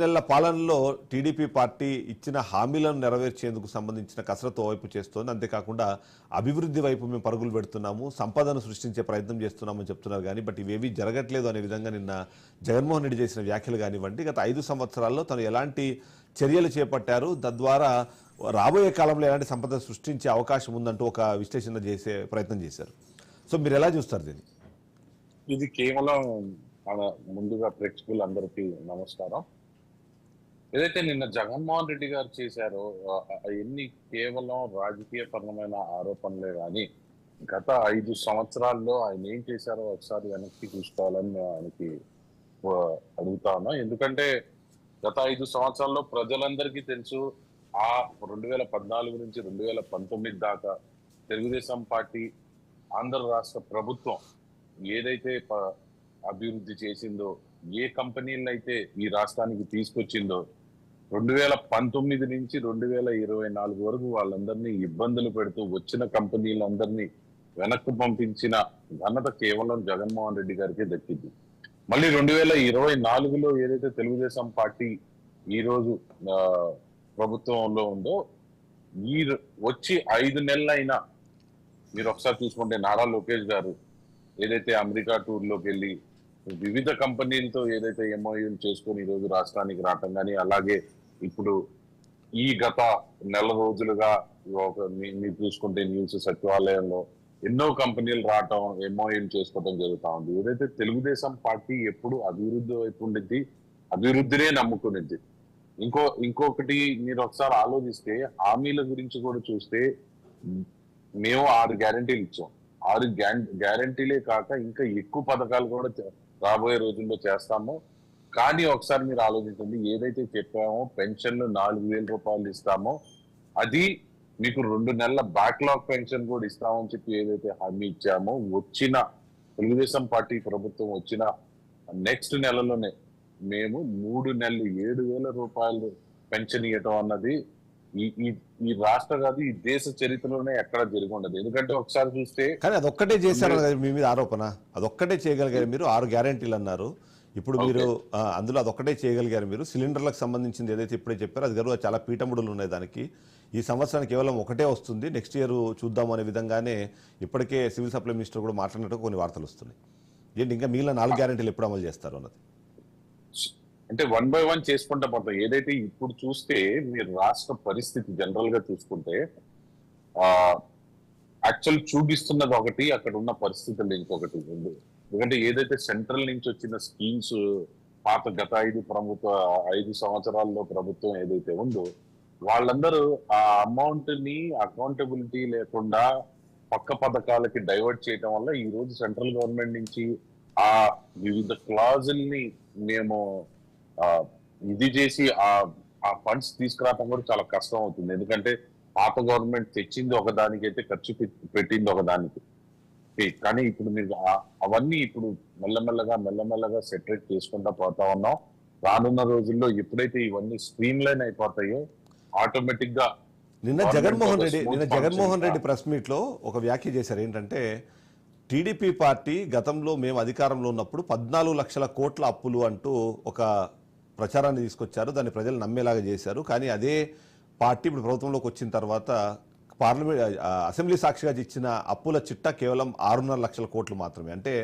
నెలల పాలనలో TDP party ఇచ్చిన హామీలను నెరవేర్చేందుకు సంబంధించిన కసరత్తు వైపు చేస్తోంది. అంతేకాకుండా అభివృద్ధి వైపు మేము పరుగులు పెడుతున్నాము సంపదను సృష్టించే ప్రయత్నం చేస్తున్నామని చెప్తున్నారు కానీ బట్ ఇవేవి జరగట్లేదు అనే విధంగా నిన్న జగన్మోహన్ రెడ్డి చేసిన వ్యాఖ్యలు కానివ్వండి గత ఐదు సంవత్సరాల్లో తను ఎలాంటి చర్యలు చేపట్టారు తద్వారా రాబోయే కాలంలో ఎలాంటి సంపద సృష్టించే అవకాశం ఉందంటూ ఒక విశ్లేషణ చేసే ప్రయత్నం చేశారు. సో మీరు ఎలా చూస్తారు దీన్ని? ఇది కేవలం మన ముందుగా ప్రేక్షకులందరికీ నమస్కారం. ఏదైతే నిన్న జగన్మోహన్ రెడ్డి గారు చేశారో అవన్నీ కేవలం రాజకీయ పరమైన ఆరోపణలే కానీ గత ఐదు సంవత్సరాల్లో ఆయన ఏం చేశారో ఒకసారి వెనక్కి చూసుకోవాలని ఆయనకి అడుగుతాను అడుగుతా ఉన్నా. ఎందుకంటే గత ఐదు సంవత్సరాల్లో ప్రజలందరికీ తెలుసు ఆ రెండు వేల పద్నాలుగు నుంచి రెండు వేల పంతొమ్మిది దాకా తెలుగుదేశం పార్టీ ఆంధ్ర రాష్ట్ర ప్రభుత్వం ఏదైతే ప- అభివృద్ధి చేసిందో ఏ కంపెనీలను అయితే ఈ రాష్ట్రానికి తీసుకొచ్చిందో రెండు వేల పంతొమ్మిది నుంచి రెండు వేల ఇరవై నాలుగు వరకు వాళ్ళందరినీ ఇబ్బందులు పెడుతూ వచ్చిన కంపెనీలందరినీ వెనక్కు పంపించిన ఘనత కేవలం జగన్మోహన్ రెడ్డి గారికి దక్కింది. మళ్ళీ రెండు వేల ఇరవై నాలుగులో ఏదైతే తెలుగుదేశం పార్టీ ఈ రోజు ప్రభుత్వంలో ఉందో ఈ వచ్చి ఐదు నెలలైనా మీరు ఒకసారి చూసుకుంటే నారా లోకేష్ గారు ఏదైతే అమెరికా టూర్లోకి వెళ్ళి వివిధ కంపెనీలతో ఏదైతే ఎంఓయూలు చేసుకొని ఈరోజు రాష్ట్రానికి రావటం కానీ అలాగే ఇప్పుడు ఈ గత నెల రోజులుగా ఒక మీ- మీరు చూసుకుంటే న్యూస్ సచివాలయంలో ఎన్నో కంపెనీలు రావటం ఎంఓఎం చేసుకోవటం జరుగుతా ఉంది. ఏదైతే తెలుగుదేశం పార్టీ ఎప్పుడు అభివృద్ధి వైపు అభివృద్ధినే నమ్ముకునేది ఇంకో ఇంకొకటి మీరు ఒకసారి ఆలోచిస్తే హామీల గురించి కూడా చూస్తే మేము ఆరు గ్యారంటీలు ఇచ్చాం. ఆరు గ్యారంటీలే కాక ఇంకా ఎక్కువ పథకాలు కూడా రాబోయే రోజుల్లో చేస్తాము. కానీ ఒకసారి మీరు ఆలోచించండి. ఏదైతే చెప్పామో పెన్షన్లు నాలుగు వేల రూపాయలు ఇస్తామో అది మీకు రెండు నెలల బ్యాక్లాగ్ పెన్షన్ కూడా ఇస్తామని చెప్పి ఏదైతే హామీ ఇచ్చామో వచ్చిన తెలుగుదేశం పార్టీ ప్రభుత్వం వచ్చిన నెక్స్ట్ నెలలోనే మేము మూడు నెలలు ఏడు వేల రూపాయలు పెన్షన్ ఇవ్వటం అన్నది ఈ ఈ రాష్ట్ర కాదు ఈ దేశ చరిత్రలోనే ఎక్కడ జరిగి ఉండదు. ఎందుకంటే ఒకసారి చూస్తే కానీ అదొక్కటే చేశారు మీ మీద ఆరోపణ. అదొక్కటే చేయగలిగారు మీరు ఆరు గ్యారెంటీలు అన్నారు. ఇప్పుడు మీరు అందులో అదొక్కటే చేయగలిగారు మీరు. సిలిండర్లకు సంబంధించింది ఏదైతే ఇప్పుడే చెప్పారో అది గారు చాలా పీఠముడులు ఉన్నాయి దానికి. ఈ సంవత్సరానికి కేవలం ఒకటే వస్తుంది. నెక్స్ట్ ఇయర్ చూద్దాం అనే విధంగానే ఇప్పటికే సివిల్ సప్లై మినిస్టర్ కూడా మాట్లాడినట్టు కొన్ని వార్తలు వస్తున్నాయి. ఏంటి ఇంకా మిగిలిన నాలుగు గ్యారెంటీలు ఎప్పుడు అమలు చేస్తారు అన్నది? అంటే వన్ బై వన్ చేసుకుంటా పోతాం. ఏదైతే ఇప్పుడు చూస్తే మీరు రాష్ట్ర పరిస్థితి జనరల్గా చూసుకుంటే ఆ యాక్చువల్ చూపిస్తున్నది ఒకటి అక్కడ ఉన్న పరిస్థితులు ఇంకొకటి ఉంది. ఎందుకంటే ఏదైతే సెంట్రల్ నుంచి వచ్చిన స్కీమ్స్ పాత గత ఐదు ప్రభుత్వ ఐదు సంవత్సరాల్లో ప్రభుత్వం ఏదైతే ఉందో వాళ్ళందరూ ఆ అమౌంట్ని అకౌంటబిలిటీ లేకుండా పక్క పథకాలకి డైవర్ట్ చేయడం వల్ల ఈ రోజు సెంట్రల్ గవర్నమెంట్ నుంచి ఆ వివిధ క్లాజుల్ని మేము ఇది చేసి ఆ ఆ ఫండ్స్ తీసుకురావడం కూడా చాలా కష్టం అవుతుంది. ఎందుకంటే పాత గవర్నమెంట్ తెచ్చింది ఒక దానికైతే ఖర్చు పెట్టింది ఒక దానికి కానీ ఇప్పుడు మీరు అవన్నీ ఇప్పుడు మెల్లమెల్లగా మెల్లమెల్లగా సెటరేట్ చేసుకుంటా పోతా ఉన్నాం. రానున్న రోజుల్లో ఎప్పుడైతే ఇవన్నీ స్ట్రీమ్ లైన్ అయిపోతాయో ఆటోమేటిక్గా నిన్న జగన్మోహన్ రెడ్డి నిన్న జగన్మోహన్ రెడ్డి ప్రెస్ మీట్లో ఒక వ్యాఖ్య చేశారు. ఏంటంటే టీడీపీ పార్టీ గతంలో మేము అధికారంలో ఉన్నప్పుడు పద్నాలుగు లక్షల కోట్ల అప్పులు అంటూ ఒక ప్రచారాన్ని తీసుకొచ్చారు. దాన్ని ప్రజలు నమ్మేలాగా చేశారు. కానీ అదే పార్టీ ఇప్పుడు ప్రభుత్వంలోకి వచ్చిన తర్వాత పార్లమెంట్ అసెంబ్లీ సాక్షిగా ఇచ్చిన అప్పుల చిట్టా కేవలం ఆరున్నర లక్షల కోట్లు మాత్రమే. అంటే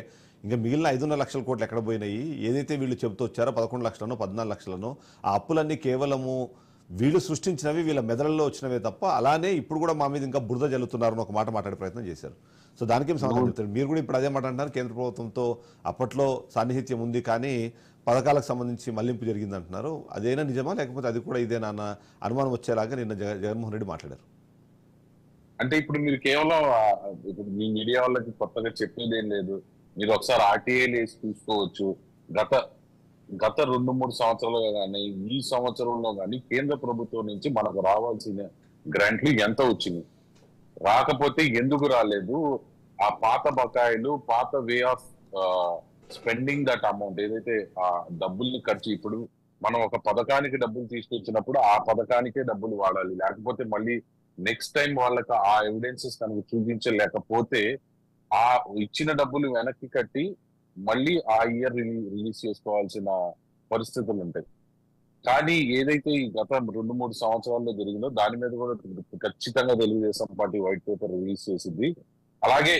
ఇంకా మిగిలిన ఐదున్నర లక్షల కోట్లు ఎక్కడ పోయినాయి? ఏదైతే వీళ్ళు చెబుతూ వచ్చారో పదకొండు లక్షలను పద్నాలుగు లక్షలను ఆ అప్పులన్నీ కేవలము వీళ్ళు సృష్టించినవి వీళ్ళ మెదడుల్లో వచ్చినవే తప్ప అలానే ఇప్పుడు కూడా మా మీద ఇంకా బురద జల్లుతున్నారని ఒక మాట మాట్లాడే ప్రయత్నం చేశారు. సో దానికేం సమాధానం చెప్తారు మీరు కూడా ఇప్పుడు అదే మాట అంటున్నారు కేంద్ర ప్రభుత్వంతో అప్పట్లో సాన్నిహిత్యం ఉంది కానీ పథకాలకు సంబంధించి మళ్ళింపు జరిగింది అంటున్నారు అదేనా నిజమా? లేకపోతే అది కూడా ఇదేనా అన్న అనుమానం వచ్చేలాగా నిన్న జగ జగన్మోహన్ రెడ్డి మాట్లాడారు. అంటే ఇప్పుడు మీరు కేవలం ఇప్పుడు మీ మీడియా వాళ్ళకి కొత్తగా చెప్పేది ఏం లేదు. మీరు ఒకసారి ఆర్టీఐ వేసి చూసుకోవచ్చు. గత గత రెండు మూడు సంవత్సరాలుగా కానీ ఈ సంవత్సరంలో కానీ కేంద్ర ప్రభుత్వం నుంచి మనకు రావాల్సిన గ్రాంట్లు ఎంత వచ్చింది రాకపోతే ఎందుకు రాలేదు? ఆ పాత బకాయిలు పాత way of spending that amount ఏదైతే ఆ డబ్బుల్ని ఖర్చు ఇప్పుడు మనం ఒక పథకానికి డబ్బులు తీసుకొచ్చినప్పుడు ఆ పథకానికే డబ్బులు వాడాలి. లేకపోతే మళ్ళీ నెక్స్ట్ టైం వాళ్ళకి ఆ ఎవిడెన్సెస్ కనుక చూపించలేకపోతే ఆ ఇచ్చిన డబ్బులు వెనక్కి కట్టి మళ్ళీ ఆ ఇయర్ రిలీజ్ చేసుకోవాల్సిన పరిస్థితులు ఉంటాయి. కానీ ఏదైతే ఈ గత రెండు మూడు సంవత్సరాల్లో జరిగిందో దాని మీద కూడా ఖచ్చితంగా Telugu Desam party white paper release చేసింది. అలాగే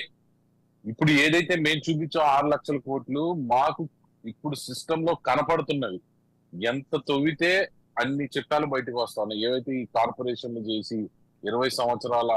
ఇప్పుడు ఏదైతే మేము చూపించాం ఆరు లక్షల కోట్లు మాకు ఇప్పుడు సిస్టమ్లో కనపడుతున్నవి. ఎంత తవ్వితే అన్ని చట్టాలు బయటకు వస్తున్నాయి ఏవైతే ఈ కార్పొరేషన్లు చేసి ఇరవై సంవత్సరాల